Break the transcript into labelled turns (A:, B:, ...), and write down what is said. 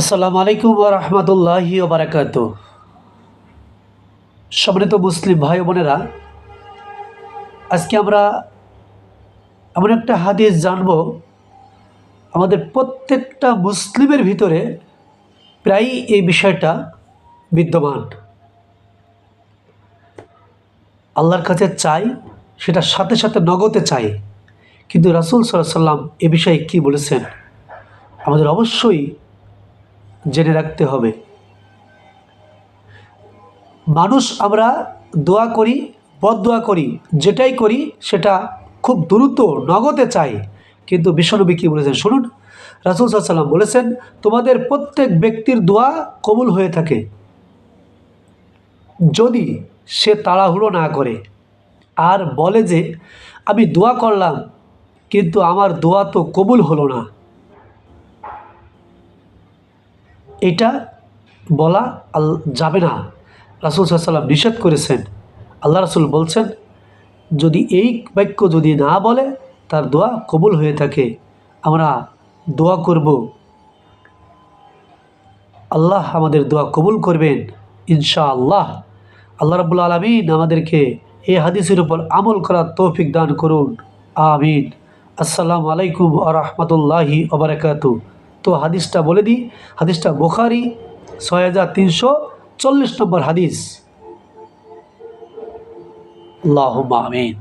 A: আসসালামু আলাইকুম রহমতুল্লাহি ওবরাকাত সম্মানিত মুসলিম ভাই বোনেরা, আজকে আমরা এমন একটা হাদিস জানব, আমাদের প্রত্যেকটা মুসলিমের ভিতরে প্রায়ই এই বিষয়টা বিদ্যমান। আল্লাহর কাছে চাই সেটা সাথে সাথে নগদে চাই, কিন্তু রাসুল সাল্লাম এ বিষয়ে কী বলেছেন? আমাদের অবশ্যই জেনে রাখতে হবে। মানুষ আমরা দোয়া করি বদোয়া করি, যেটাই করি সেটা খুব দ্রুত নগদে চাই। কিন্তু বিশ্বনবী কী বলেছেন শুনুন, রাসুল সাল্লাম বলেছেন, তোমাদের প্রত্যেক ব্যক্তির দোয়া কবুল হয়ে থাকে। যদি সে তাড়াহুড়ো না করে, আর বলে যে, আমি দোয়া করলাম, কিন্তু আমার দোয়া তো কবুল হলো না এটা বলা আল, যাবে না। রাসুল সাল্লাম নিষেধ করেছেন। আল্লাহ রাসুল বলছেন, যদি এই বাক্য যদি না বলে, তার দোয়া কবুল হয়ে থাকে। আমরা দোয়া করব। আল্লাহ আমাদের দোয়া কবুল করবেন ইনশা আল্লাহ আল্লাহ রাবুল আলমিন আমাদেরকে এই হাদিসের উপর আমল করার তৌফিক দান করুন। আমিন। আসসালামু আলাইকুম আ রহমতুল্লাহি ওবরাকাতু তো হাদিসটা বলে দিই। হাদিসটা বোখারি ছয় হাজার তিনশো চল্লিশ নম্বর হাদিস। আল্লাহ আমিন।